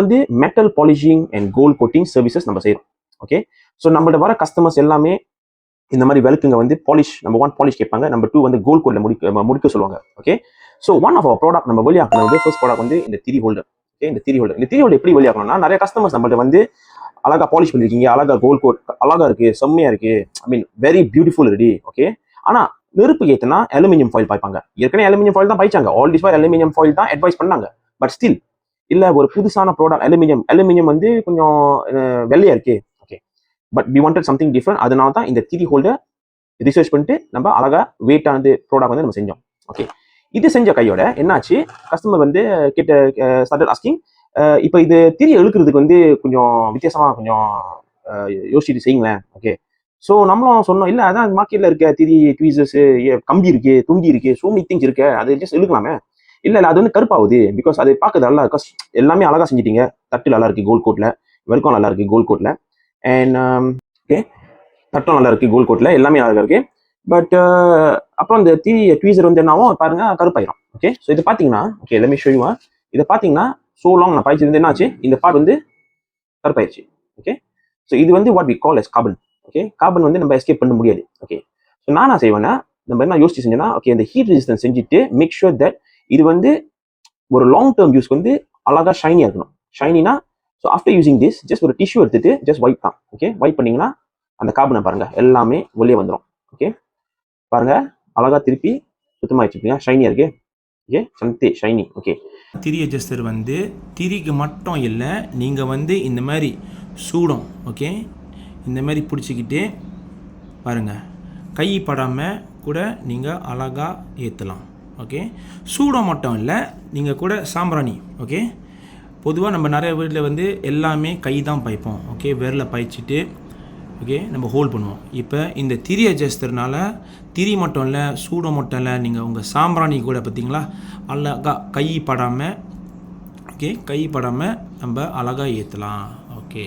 வந்து metal polishing and gold coating services நம்ம செய்கிறோம் ஓகே ஸோ நம்மள்ட்ட வர கஸ்டமர்ஸ் எல்லாமே இந்த மாதிரி விளக்குங்க வந்து பாலிஷ் நம்பர் ஒன் பாலிஷ் கேட்பாங்க. நம்பர் டூ வந்து கோல்ட் கோட்ல முடிக்க முடிக்க சொல்லுவாங்க. Okay so one of our product நம்ம வெளியாக்கணும். வந்து ஃபர்ஸ்ட் ப்ராடக்ட் வந்து இந்த திரி ஹோல்டர் ஓகே இந்த திரி ஹோல்டர் இந்த திரி ஹோல்டர் எப்படி வெளியாகணும்னா நிறைய கஸ்டமர்ஸ் நம்மள்ட்ட வந்து அழகா பாலிஷ் பண்ணிருக்கீங்க. அழகா கோல்ட் கோட் அழகா இருக்கு செம்மையா இருக்கு. I mean very beautiful ready. Okay ஆனா நெருப்பு ஏத்தனா அலுமினியம் ஃபாயில் பாய்ப்பாங்க. ஏற்கனவே அலுமினியம் ஃபாயில் தான் பாய்ச்சாங்க. ஆல் டிஸ் அலுமினியம் ஃபாயில் தான் அட்வைஸ் பண்ணாங்க. பட் ஸ்டில் இல்ல ஒரு புதுசான ப்ராடக்ட் அலுமினியம் அலுமினியம் வந்து கொஞ்சம் வெள்ளையா இருக்கு. Okay but we wanted something different அதனால தான் இந்த திரி ஹோல்டர் ரிசர்ச் பண்ணிட்டு நம்ம அழகா வெயிட்டானது ப்ராடக்ட் வந்து நம்ம செஞ்சோம். ஓகே இது செஞ்ச கையோட என்னாச்சு? கஸ்டமர் வந்து கிட்ட ஸ்டார்டட் ஆஸ்கிங் இப்போ இது திரி எழுக்கிறதுக்கு வந்து கொஞ்சம் வித்தியாசமாக கொஞ்சம் யோசிச்சுட்டு செய்யுங்களேன். ஓகே ஸோ நம்மளும் சொன்னோம் இல்லை அதான் மார்க்கெட்டில் இருக்க திரி ட்வீசஸ் கம்பி இருக்கு துண்டி இருக்கு சோ மெனி திங்ஸ் இருக்கு. அது ஜஸ்ட் இழுக்கலாமே. இல்லை இல்லை அது வந்து கருப்பாகுது. பிகாஸ் அதை பார்க்க நல்லா இருக்கு? எல்லாமே அழகாக செஞ்சிட்டீங்க. தட்டு நல்லா இருக்குது கோல் கோட்டில் வெறுக்கம் நல்லா இருக்குது கோல் கோட்டில் அண்ட் ஓகே தட்டும் நல்லா இருக்குது கோல் கோட்டில் எல்லாமே நல்லா இருக்குது பட் uh, அப்புறம் இந்த தீ ட்வீசர் வந்து என்னாவும் பாருங்க கருப்பாயிரும். ஓகே ஸோ இது பார்த்தீங்கன்னா ஓகே எல்லாமே ஷோயுவா இதை பார்த்தீங்கன்னா ஸோ லாங் நான் பாய்ச்சிருந்து என்னாச்சு? இந்த பார்ட் வந்து கருப்பாயிருச்சு. ஓகே ஸோ இது வந்து what we call as carbon okay carbon வந்து நம்ம எஸ்கேப் பண்ண முடியாது. ஓகே ஸோ நான் நான் செய்வேன்னா நம்ம என்ன யோசிச்சு செஞ்சேன்னா ஓகே இந்த ஹீட் ரெசிஸ்டன்ஸ் செஞ்சுட்டு மேக் ஷுர் தட் இது வந்து ஒரு லாங் டேர்ம் யூஸ் வந்து அழகா ஷைனியாக இருக்கணும். ஷைனினா so after using this just ஒரு டிஷ்யூ எடுத்துட்டு ஜஸ்ட் ஒயிட் தான். ஓகே ஒயிட் பண்ணிங்கன்னா அந்த காபனை பாருங்கள் எல்லாமே வெளியே வந்துடும் ஓகே பாருங்கள் அழகாக திருப்பி சுத்தமாக வச்சுருக்கீங்க. ஷைனியாக இருக்கு. ஓகே சந்தே ஷைனி ஓகே திரி அட்ஜஸ்டர் வந்து திரிக்கு மட்டும் இல்லை நீங்கள் வந்து இந்த மாதிரி சூடம் ஓகே இந்த மாதிரி பிடிச்சிக்கிட்டு பாருங்கள் கை படாமல் கூட நீங்கள் அழகாக ஏற்றலாம் ஓகே சூடோ மட்டும் இல்லை நீங்கள் கூட சாம்பிராணி ஓகே பொதுவாக நம்ம நிறைய வீட்டில் வந்து எல்லாமே கை தான் பைப்போம் ஓகே விரல பயிச்சிட்டு ஓகே நம்ம ஹோல்ட் பண்ணுவோம். இப்போ இந்த திரி அட்ஜஸ்டர்னால திரி மட்டும் இல்லை சூடோ மட்டும் இல்லை நீங்கள் உங்கள் சாம்பிராணி கூட பார்த்தீங்களா அழகா கை படாமல் ஓகே கை படாமல் நம்ம அழகாக ஏற்றலாம் ஓகே